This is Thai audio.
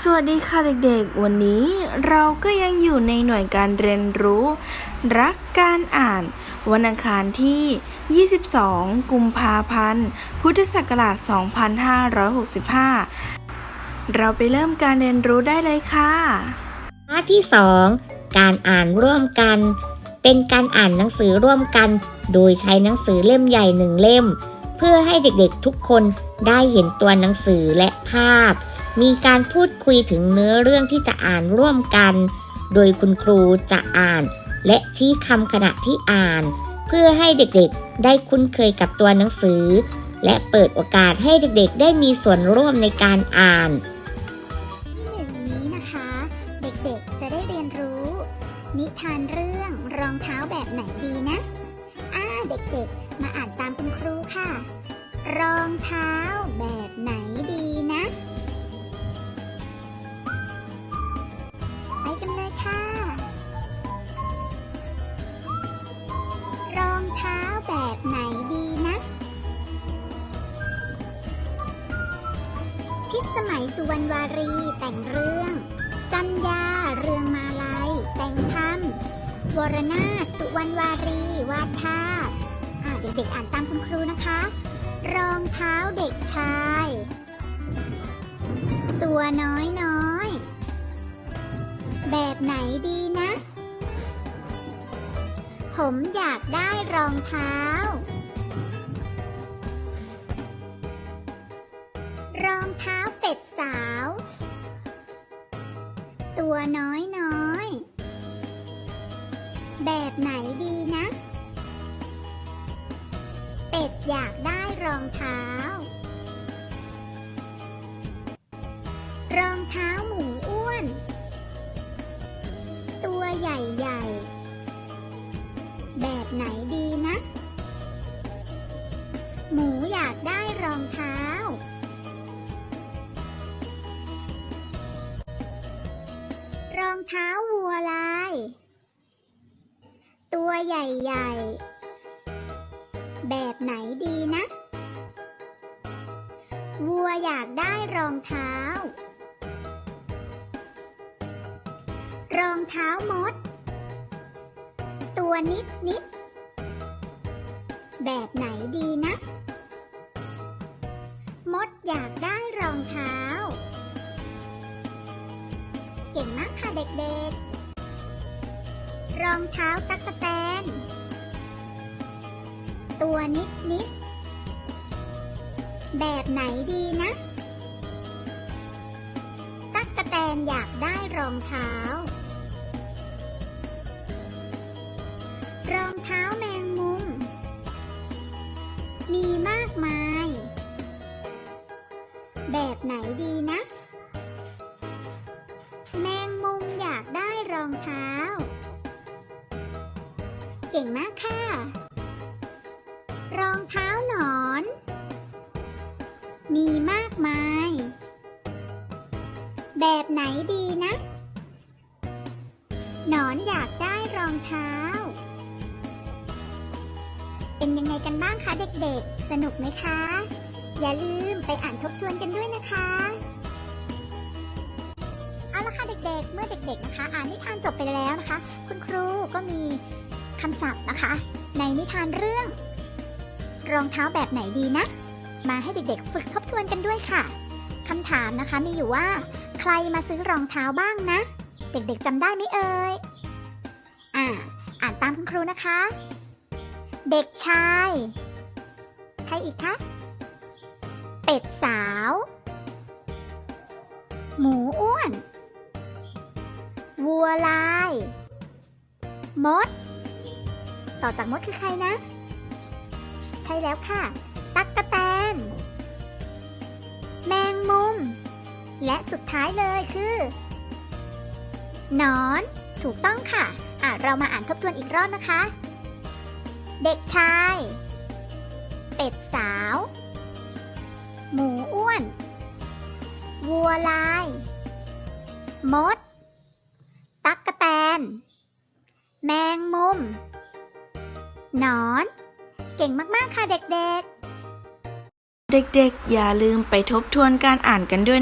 สวัสดีค่ะเด็กๆ วันนี้เราก็ยังอยู่ในหน่วยการเรียนรู้ รักการอ่าน วันอังคารที่ 22 กุมภาพันธ์ พุทธศักราช 2565 เราไปเริ่มการเรียนรู้ได้เลยค่ะหน้าที่ 2 การอ่านร่วมกัน เป็นการอ่านหนังสือร่วมกัน โดยใช้หนังสือเล่มใหญ่หนึ่งเล่ม เพื่อให้เด็กๆทุกคนได้เห็นตัวหนังสือและภาพ มีการพูดคุยถึงเนื้อเรื่องที่จะอ่านร่วมกัน โดยคุณครูจะอ่าน และชี้คำขณะที่อ่าน เพื่อให้เด็กๆ ได้คุ้นเคยกับตัวหนังสือ และเปิดโอกาสให้เด็กๆ ได้มีส่วนร่วมในการอ่านที่หนึ่งนี้นะคะ เด็กๆ จะได้เรียนรู้ นิทานเรื่องรองเท้าแบบไหนดีนะอ่าเด็กๆ มาอ่านตามคุณครูค่ะ รองเท้าแบบ แบบไหนดีนะ พิสมัยสุวรรณวารีแต่งเรื่องจันยาเรืองมาลัยแต่งคำวรนาถสุวรรณวารีวาดภาพอ่าเด็กๆอ่านตามคุณครูนะคะ รองเท้าเด็กชาย ตัวน้อยน้อยๆแบบไหนดี ผมอยากได้รองเท้า รองเท้าเป็ดสาว ตัวน้อยน้อย แบบไหนดีนะ เป็ดอยากได้รองเท้า รองเท้าหมูอ้วน ตัวใหญ่ ตัวใหญ่ๆ แบบไหนดีนะ วัวอยากได้รองเท้า รองเท้ามด ตัวนิดนิดๆแบบไหนดีนะ มดอยากได้รองเท้า เก่งมากค่ะเด็กๆ รองเท้าตั๊กแตน ตัวนิดนิด แบบไหนดีนะ ตั๊กแตนอยากได้รองเท้า รองเท้าแมงมุม มีมากมาย แบบไหนดีนะ แมงมุมอยากได้รองเท้า เก่งมากค่ะ รองเท้าหนอน มีมากมาย แบบไหนดีนะ หนอนอยากได้รองเท้า เป็นยังไงกันบ้างคะเด็กๆ สนุกไหมคะ อย่าลืมไปอ่านทบทวนกันด้วยนะคะเอาละค่ะเด็กๆ เมื่อเด็กๆนะคะ อ่านนิทานจบไปแล้วนะคะ คุณครูก็มี คำศัพท์นะคะ ในนิทานเรื่อง รองเท้าแบบไหนดีนะ มาให้เด็กๆ ฝึกทบทวนกันด้วยค่ะคำถามนะคะมีอยู่ว่า ใครมาซื้อรองเท้าบ้างนะ เด็กๆจำได้ไหมเอ่ยอ่าอ่านตามคุณครูนะคะ เด็กชาย ใครอีกคะเป็ดสาว หมูอ้วน วัวลาย มด ต่อจากมดคือใครนะ ใช่แล้วค่ะ ตั๊กกะแตน แมงมุม และสุดท้ายเลยคือนอน ถูกต้องค่ะ อะ เรามาอ่านทบทวนอีกรอบนะคะ เด็กชาย เป็ดสาว หมูอ้วน วัวลาย มด ตั๊กกะแตน แมงมุม นอน เก่งมาก ๆ ค่ะเด็กๆ เด็กๆ อย่าลืมไปทบทวนการอ่านกันด้วย